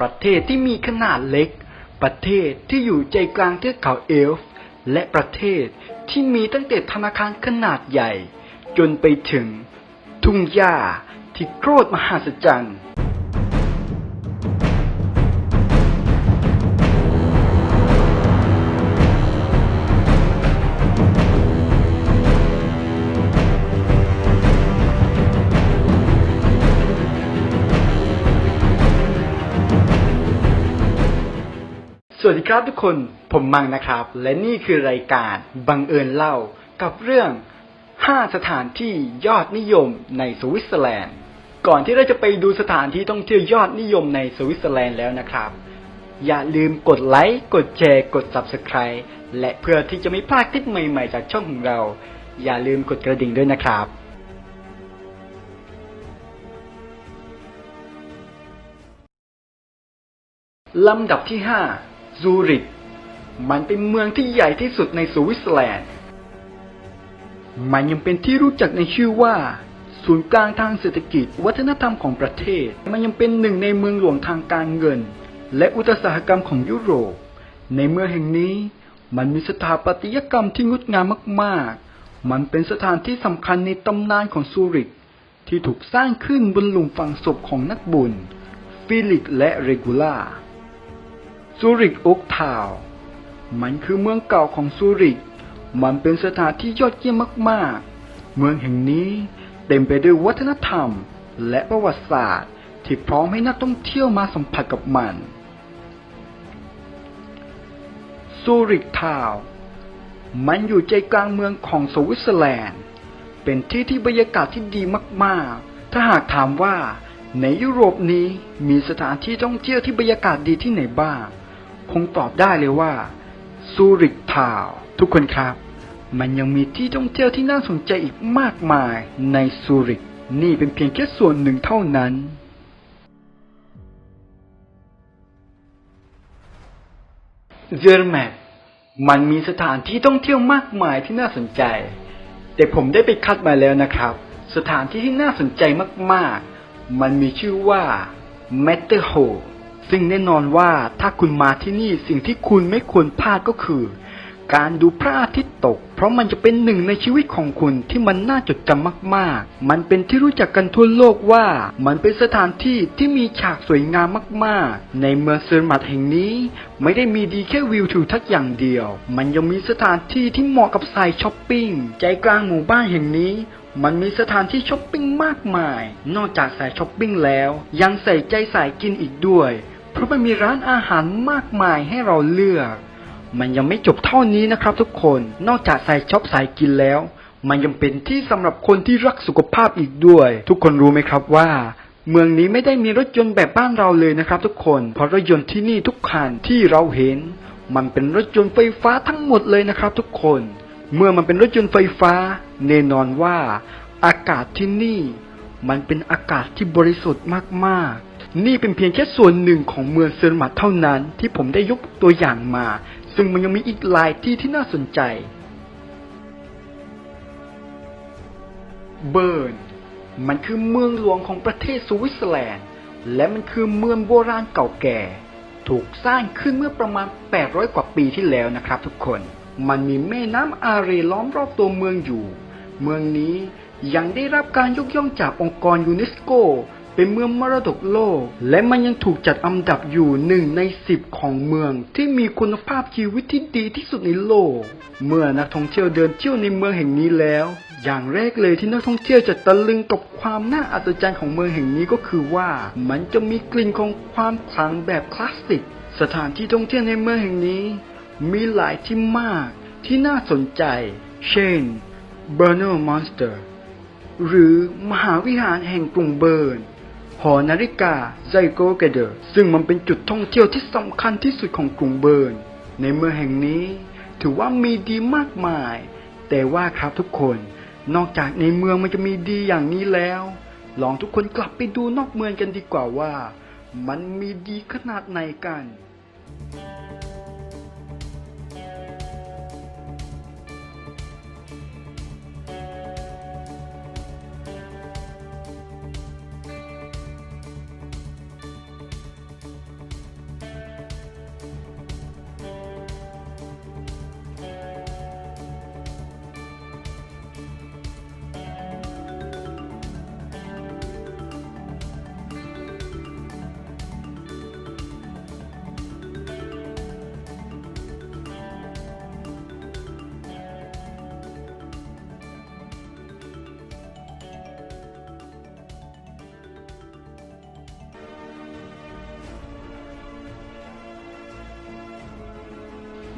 ประเทศที่มีขนาดเล็ก ประเทศที่อยู่ใจกลางเทือกเขาเอลฟ์ และประเทศที่มีตั้งแต่ธนาคารขนาดใหญ่ จนไปถึงทุ่งหญ้าที่โคตรมหัศจรรย์ ครับทุกคน ผมมังนะครับ และนี่คือรายการบังเอิญเล่ากับเรื่อง 5 สถานที่ยอดนิยมในสวิตเซอร์แลนด์ ก่อนที่เราจะไปดูสถานที่ท่องเที่ยวยอดนิยมในสวิตเซอร์แลนด์แล้วนะครับ อย่าลืมกดไลค์กดแชร์ กด Subscribe และเพื่อที่จะไม่พลาดคลิปใหม่ๆ จากช่องของเรา อย่าลืมกดกระดิ่งด้วยนะครับลำดับที่5 ซูริก มันเป็นเมืองที่ใหญ่ที่สุดในสวิตเซอร์แลนด์ มันยังเป็นที่รู้จักในชื่อว่า ศูนย์กลางทางเศรษฐกิจ วัฒนธรรมของประเทศ มันยังเป็นหนึ่งในเมืองหลวงทางการเงิน และอุตสาหกรรมของยุโรป ในเมืองแห่งนี้ มันมีสถาปัตยกรรมที่งดงามมากๆ มันเป็นสถานที่สำคัญในตำนานของซูริกที่ถูกสร้างขึ้นบนหลุมฝังศพของนักบุญ ฟิลิกและเรกูล่า ซูริกโอกทาวมันคือเมืองเก่าของซูริก มันเป็นสถานที่ยอดเยี่ยมมากๆ เมืองแห่งนี้เต็มไปด้วยวัฒนธรรม และประวัติศาสตร์ที่พร้อมให้นักท่องเที่ยวมาสัมผัสกับมัน ซูริกทาวมันอยู่ใจกลางเมืองของสวิตเซอร์แลนด์ เป็นที่ที่บรรยากาศที่ดีมากๆ ถ้าหากถามว่าในยุโรปนี้มีสถานที่ท่องเที่ยวที่บรรยากาศดีที่ไหนบ้าง คงตอบได้เลยว่าซูริกทาวน์ทุกคนครับ มันยังมีที่ท่องเที่ยวที่น่าสนใจอีกมากมายในซูริก นี่เป็นเพียงแค่ส่วนหนึ่งเท่านั้นเซอร์แมทมันมีสถานที่ท่องเที่ยวมากมายที่น่าสนใจ แต่ผมได้ไปคัดมาแล้วนะครับ สถานที่ที่น่าสนใจมากๆ มันมีชื่อว่า m a t t e r h o l ซึ่งแน่นอนว่าถ้าคุณมาที่นี่สิ่งที่คุณไม่ควรพลาดก็คือ การดูพระอาทิตย์ตก เพราะมันจะเป็นหนึ่งในชีวิตของคุณที่มันน่าจดจำมากๆ มันเป็นที่รู้จักกันทั่วโลกว่า มันเป็นสถานที่ที่มีฉากสวยงามมากๆ ในเมืองเซอร์มัตแห่งนี้ ไม่ได้มีดีแค่วิวทิวทัศน์อย่างเดียว มันยังมีสถานที่ที่เหมาะกับสายช้อปปิ้งใจกลางหมู่บ้านแห่งนี้มันมีสถานที่ช้อปปิ้งมากมาย นอกจากสายช้อปปิ้งแล้ว ยังใส่ใจสายกินอีกด้วย ราะมันมีร้านอาหารมากมายให้เราเลือก มันยังไม่จบเท่านี้นะครับทุกคน นอกจากสายช็อปสายกินแล้ว มันยังเป็นที่สำหรับคนที่รักสุขภาพอีกด้วย ทุกคนรู้ไหมครับว่า เมืองนี้ไม่ได้มีรถยนต์แบบบ้านเราเลยนะครับทุกคน เพราะรถยนต์ที่นี่ทุกคันที่เราเห็น มันเป็นรถยนต์ไฟฟ้าทั้งหมดเลยนะครับ ทุกคน เมื่อมันเป็นรถยนต์ไฟฟ้า แน่นอนว่า อากาศที่นี่ มันเป็นอากาศที่บริสุทธิ์มากๆ นี่เป็นเพียงแค่ส่วนหนึ่งของเมืองเซอร์มัตเท่านั้นที่ผมได้ยกตัวอย่างมา ซึ่งมันยังมีอีกหลายที่ที่น่าสนใจ เบิร์น มันคือเมืองหลวงของประเทศสวิตเซอร์แลนด์ และมันคือเมืองโบราณเก่าแก่ ถูกสร้างขึ้นเมื่อประมาณ 800 กว่าปีที่แล้วนะครับทุกคน มันมีแม่น้ำอาเรล้อมรอบตัวเมืองอยู่ เมืองนี้ยังได้รับการยกย่องจากองค์กรยูเนสโก เป็นเมืองมรดกโลก และมันยังถูกจัดอันดับอยู่หนึ่งในสิบของเมืองที่มีคุณภาพชีวิตที่ดีที่สุดในโลก เมื่อนักท่องเที่ยวเดินเที่ยวในเมืองแห่งนี้แล้ว อย่างแรกเลยที่นักท่องเที่ยวจะตะลึงกับความน่าอัศจรรย์ของเมืองแห่งนี้ก็คือว่ามันจะมีกลิ่นของความขลังแบบคลาสสิกสถานที่ท่องเที่ยวในเมืองแห่งนี้ มีหลายที่มากที่น่าสนใจ เช่น b e r n e r Monster หรือมหาวิหารแห่งกรุงเบิร์น หอนาฬิกาไซโกเกเดอร์ซึ่งมันเป็นจุดท่องเที่ยวที่สำคัญที่สุดของกรุงเบิร์น ในเมืองแห่งนี้ ถือว่ามีดีมากมาย แต่ว่าครับทุกคนนอกจากในเมืองมันจะมีดีอย่างนี้แล้ว ลองทุกคนกลับไปดูนอกเมืองกันดีกว่าว่า มันมีดีขนาดไหนกัน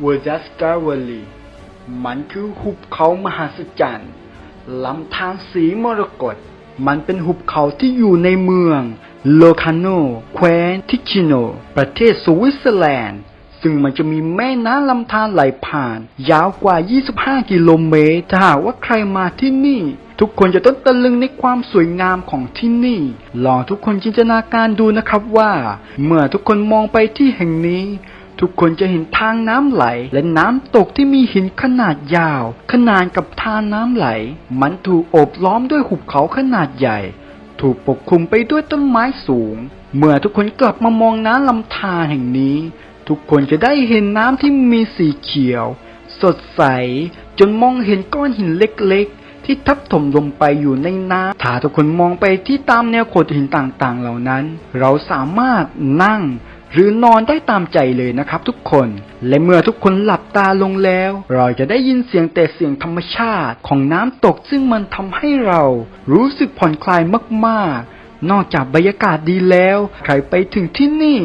เวอร์จัสกาเวลีมันคือหุบเขามหัศจรรย์ลำธารสีมรกต มันเป็นหุบเขาที่อยู่ในเมืองโลคาโน แคว้นทิชิโน ประเทศสวิตเซอร์แลนด์ ซึ่งมันจะมีแม่น้ำลำธารไหลผ่าน ยาวกว่า 25 กิโลเมตร ถ้าหากว่าใครมาที่นี่ ทุกคนจะต้องตะลึงในความสวยงามของที่นี่ ลองทุกคนจินตนาการดูนะครับว่า เมื่อทุกคนมองไปที่แห่งนี้ ทุกคนจะเห็นทางน้ำไหล และน้ำตกที่มีหินขนาดยาว ขนานกับทางน้ำไหล มันถูกโอบล้อมด้วยหุบเขาขนาดใหญ่ ถูกปกคลุมไปด้วยต้นไม้สูง เมื่อทุกคนกลับมามองน้ำลำธารแห่งนี้ ทุกคนจะได้เห็นน้ำที่มีสีเขียว สดใส จนมองเห็นก้อนหินเล็กๆที่ทับถมลงไปอยู่ในน้ำถ้าทุกคนมองไปที่ตามแนวโขดหินต่างๆ เหล่านั้น เราสามารถนั่ง หรือนอนได้ตามใจเลยนะครับทุกคน และเมื่อทุกคนหลับตาลงแล้ว เราจะได้ยินเสียงแต่เสียงธรรมชาติของน้ำตกซึ่งมันทำให้เรา รู้สึกผ่อนคลายมากๆ นอกจากบรรยากาศดีแล้ว ใครไปถึงที่นี่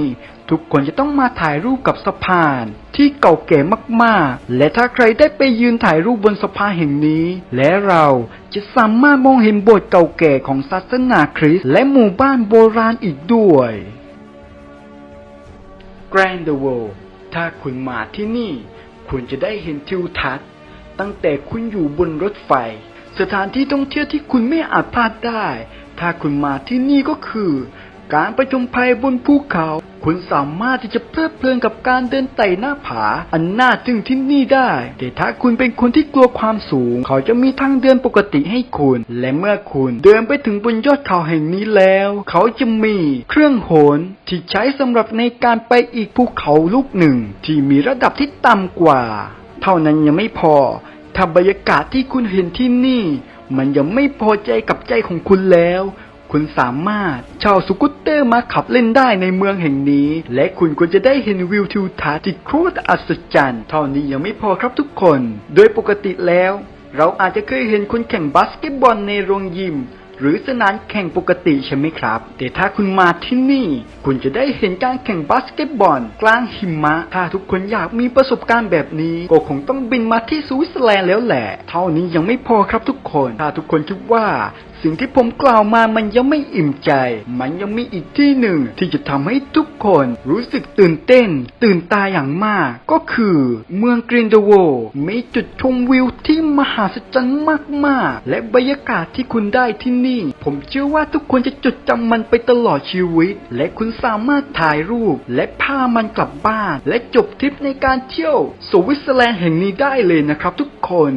ทุกคนจะต้องมาถ่ายรูปกับสะพาน ที่เก่าแก่มากๆ และถ้าใครได้ไปยืนถ่ายรูปบนสะพานแห่งนี้ และเราจะสามารถมองเห็นโบสถ์เก่าแก่ของศาสนาคริสต์และหมู่บ้านโบราณอีกด้วย Grand World ถ้าคุณมาที่นี่ คุณจะได้เห็นทิวทัศน์ ตั้งแต่คุณอยู่บนรถไฟ สถานที่ท่องเที่ยวที่คุณไม่อาจพลาดได้ ถ้าคุณมาที่นี่ก็คือ การประจมภัยบนภูเขา คุณสามารถที่จะเพลิดเพลินกับการเดินไต่หน้าผา อันน่าทึ่งที่นี่ได้ แต่ถ้าคุณเป็นคนที่กลัวความสูง เขาจะมีทางเดินปกติให้คุณ และเมื่อคุณเดินไปถึงบนยอดเขาแห่งนี้แล้ว เขาจะมีเครื่องโหนที่ใช้สำหรับในการไปอีกภูเขาลูกหนึ่ง ที่มีระดับที่ต่ำกว่า เท่านั้นยังไม่พอถ้าบรรยากาศที่คุณเห็นที่นี่ มันยังไม่พอใจกับใจของคุณแล้ว คุณสามารถเช่าสกูตเตอร์มาขับเล่นได้ในเมืองแห่งนี้ และคุณก็จะได้เห็นวิวทิวทัศน์ที่โคตรอัศจรรย์ เท่านี้ยังไม่พอครับทุกคน โดยปกติแล้ว เราอาจจะเคยเห็นคนแข่งบาสเกตบอลในโรงยิม หรือสนามแข่งปกติใช่ไหมครับ แต่ถ้าคุณมาที่นี่ คุณจะได้เห็นการแข่งบาสเกตบอล กลางหิมะ ถ้าทุกคนอยากมีประสบการณ์แบบนี้ก็คงต้องบินมาที่สวิตเซอร์แลนด์แล้วแหละ เท่านี้ยังไม่พอครับทุกคน ถ้าทุกคนคิดว่าสิ่งที่ผมกล่าวมามันยังไม่อิ่มใจ มันยังมีอีกที่หนึ่งที่จะทำให้ทุกคนรู้สึกตื่นเต้น ตื่นตาอย่างมาก ก็คือเมืองกรีนเดโวมีจุดชมวิวที่มหัศจรรย์มากๆ และบรรยากาศที่คุณได้ที่นี่ ผมเชื่อว่าทุกคนจะจดจำมันไปตลอดชีวิต และคุณสามารถถ่ายรูป และพามันกลับบ้าน และจบทริปในการเที่ยวสวิตเซอร์แลนด์แห่งนี้ได้เลยนะครับทุกคน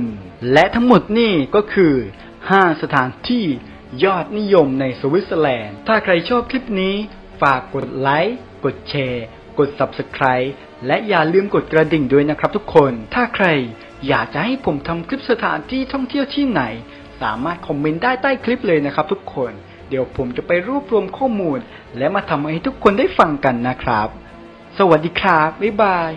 และทั้งหมดนี่ก็คือ 5 สถานที่ยอดนิยมในสวิตเซอร์แลนด์ ถ้าใครชอบคลิปนี้ ฝากกดไลค์ กดแชร์ กด Subscribe และอย่าลืมกดกระดิ่งด้วยนะครับทุกคน ถ้าใครอยากจะให้ผมทำคลิปสถานที่ท่องเที่ยวที่ไหน สามารถคอมเมนต์ได้ใต้คลิปเลยนะครับทุกคน เดี๋ยวผมจะไปรวบรวมข้อมูล และมาทำให้ทุกคนได้ฟังกันนะครับ สวัสดีครับ บ๊ายบาย